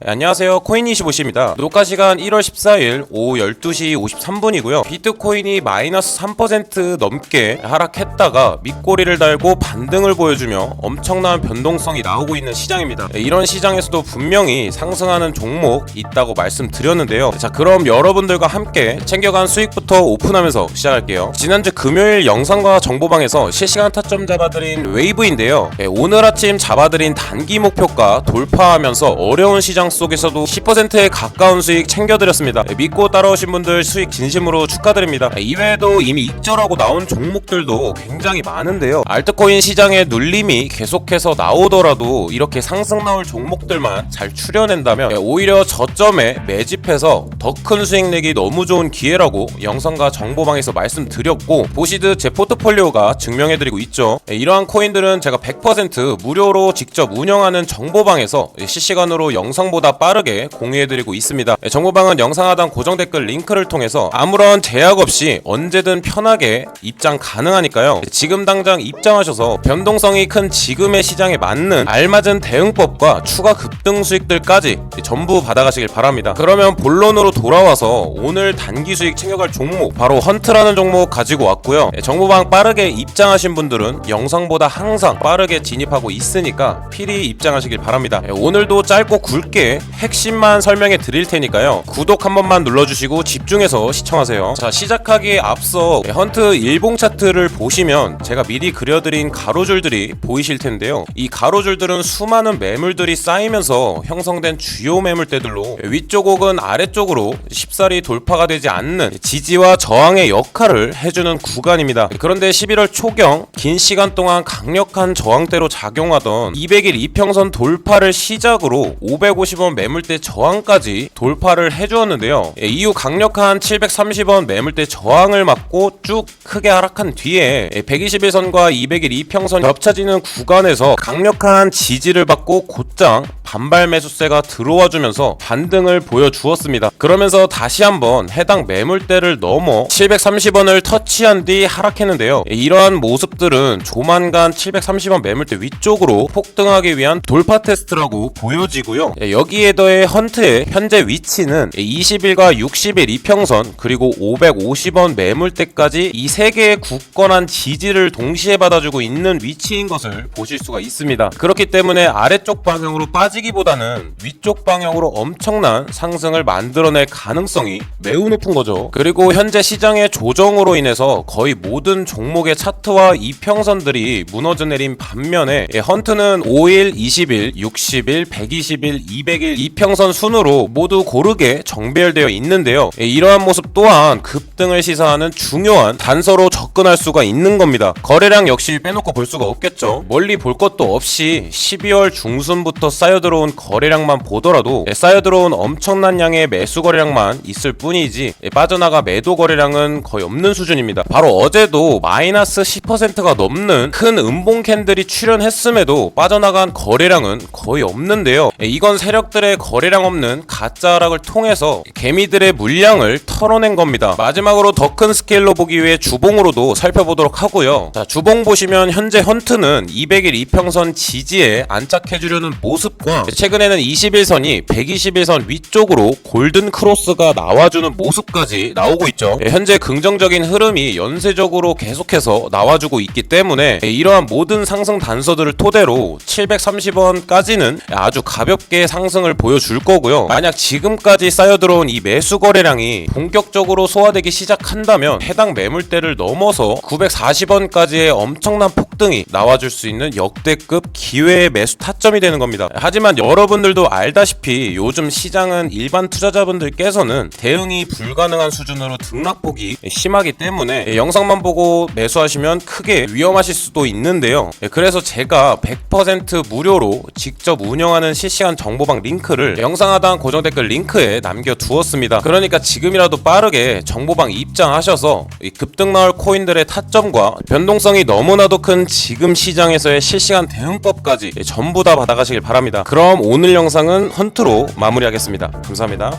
네, 안녕하세요. 코인25시입니다. 녹화 시간 1월 14일 오후 12시 53분이고요. 비트코인이 마이너스 3% 넘게 하락했다가 밑꼬리를 달고 반등을 보여주며 엄청난 변동성이 나오고 있는 시장입니다. 네, 이런 시장에서도 분명히 상승하는 종목 있다고 말씀드렸는데요. 자 그럼 여러분들과 함께 챙겨간 수익부터 오픈하면서 시작할게요. 지난주 금요일 영상과 정보방에서 실시간 타점 잡아드린 웨이브인데요. 네, 오늘 아침 잡아드린 단기 목표가 돌파하면서 어려운 시장 속에서도 10%에 가까운 수익 챙겨드렸습니다. 네, 믿고 따라오신 분들 수익 진심으로 축하드립니다. 네, 이외에도 이미 익절하고 나온 종목들도 굉장히 많은데요. 알트코인 시장의 눌림이 계속해서 나오더라도 이렇게 상승 나올 종목들만 잘 추려낸다면 네, 오히려 저점에 매집해서 더 큰 수익 내기 너무 좋은 기회라고 영상과 정보방에서 말씀드렸고 보시듯 제 포트폴리오가 증명해드리고 있죠. 네, 이러한 코인들은 제가 100% 무료로 직접 운영하는 정보방에서 실시간으로 영상 보다 빠르게 공유해드리고 있습니다. 네, 정보방은 영상 하단 고정 댓글 링크를 통해서 아무런 제약 없이 언제든 편하게 입장 가능하니까요. 네, 지금 당장 입장하셔서 변동성이 큰 지금의 시장에 맞는 알맞은 대응법과 추가 급등 수익들까지 전부 받아가시길 바랍니다. 그러면 본론으로 돌아와서 오늘 단기 수익 챙겨갈 종목 바로 헌트라는 종목 가지고 왔고요. 네, 정보방 빠르게 입장하신 분들은 영상보다 항상 빠르게 진입하고 있으니까 필히 입장하시길 바랍니다. 네, 오늘도 짧고 굵게 핵심만 설명해 드릴 테니까요. 구독 한 번만 눌러주시고 집중해서 시청하세요. 자 시작하기에 앞서 네, 헌트 일봉 차트를 보시면 제가 미리 그려드린 가로줄들이 보이실 텐데요. 이 가로줄들은 수많은 매물들이 쌓이면서 형성된 주요 매물대들로 위쪽 혹은 아래쪽으로 쉽사리 돌파가 되지 않는 지지와 저항의 역할을 해주는 구간입니다. 그런데 11월 초경 긴 시간 동안 강력한 저항대로 작용하던 200일 이평선 돌파를 시작으로 550원 매물대 저항까지 돌파를 해주었는데요. 예, 이후 강력한 730원 매물대 저항을 맞고 쭉 크게 하락한 뒤에 121선과 200일 이평선 겹쳐지는 구간에서 강력한 지지를 받고 곧장 반발 매수세가 들어와 주면서 반등을 보여주었습니다. 그러면서 다시 한번 해당 매물대를 넘어 730원을 터치한 뒤 하락했는데요. 예, 이러한 모습들은 조만간 730원 매물대 위쪽으로 폭등하기 위한 돌파 테스트라고 보여지고요. 예, 여기에 더해 헌트의 현재 위치는 20일과 60일 이평선 그리고 550원 매물대까지 이 세 개의 굳건한 지지를 동시에 받아주고 있는 위치인 것을 보실 수가 있습니다. 그렇기 때문에 아래쪽 방향으로 빠지기보다는 위쪽 방향으로 엄청난 상승을 만들어낼 가능성이 매우 높은 거죠. 그리고 현재 시장의 조정으로 인해서 거의 모든 종목의 차트와 이평선들이 무너져 내린 반면에 예, 헌트는 5일, 20일, 60일, 120일, 200일 이평선 순으로 모두 고르게 정배열되어 있는데요. 예, 이러한 모습 또한 급등을 시사하는 중요한 단서로 접근할 수가 있는 겁니다. 거래량 역시 빼놓고 볼 수가 없겠죠. 멀리 볼 것도 없이 12월 중순부터 쌓여 들어온 거래량만 보더라도 예, 쌓여 들어온 엄청난 양의 매수 거래량만 있을 뿐이지 예, 빠져나가 매도 거래량은 거의 없는 수준입니다. 바로 어제도 마이너스 10%가 넘는 큰 음봉 캔들이 출현했음에도 빠져나간 거래량은 거의 없는데요. 예, 이건 세력 들의 거래량 없는 가짜 하락을 통해서 개미들의 물량을 털어낸 겁니다. 마지막으로 더 큰 스케일로 보기 위해 주봉으로도 살펴보도록 하고요. 자, 주봉 보시면 현재 헌트는 200일 이평선 지지에 안착해주려는 모습과 최근에는 21선이 121선 위쪽으로 골든 크로스가 나와주는 모습까지 나오고 있죠. 예, 현재 긍정적인 흐름이 연쇄적으로 계속해서 나와주고 있기 때문에 예, 이러한 모든 상승 단서들을 토대로 730원까지는 아주 가볍게 상승 을 보여줄 거고요. 만약 지금까지 쌓여 들어온 이 매수 거래량이 본격적으로 소화되기 시작한다면 해당 매물대를 넘어서 940원까지의 엄청난 폭등이 나와줄 수 있는 역대급 기회의 매수 타점이 되는 겁니다. 하지만 여러분들도 알다시피 요즘 시장은 일반 투자자분들께서는 대응이 불가능한 수준으로 등락폭이 심하기 때문에 영상만 보고 매수하시면 크게 위험하실 수도 있는데요. 그래서 제가 100% 무료로 직접 운영하는 실시간 정보방 링크를 영상 하단 고정 댓글 링크에 남겨두었습니다. 그러니까 지금이라도 빠르게 정보방 입장하셔서 이 급등 나올 코인들의 타점과 변동성이 너무나도 큰 지금 시장에서의 실시간 대응법까지 전부 다 받아가시길 바랍니다. 그럼 오늘 영상은 헌트로 마무리하겠습니다. 감사합니다.